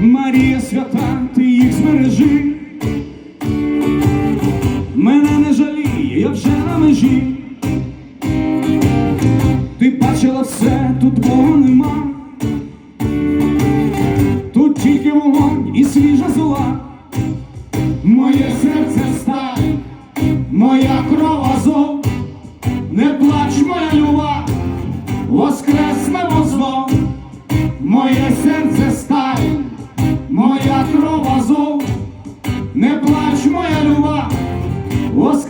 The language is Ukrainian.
Марія свята, ти їх збережи, мене не жаліє, я вже на межі. Ти бачила все, тут Бога нема, тут тільки вогонь і свіжа зла, Моє серце сталь, моя кров плач, моя люба, воскреснемо зло, Моє серце сталь, моя кров азов. Не плач, моя люба, воскреснемо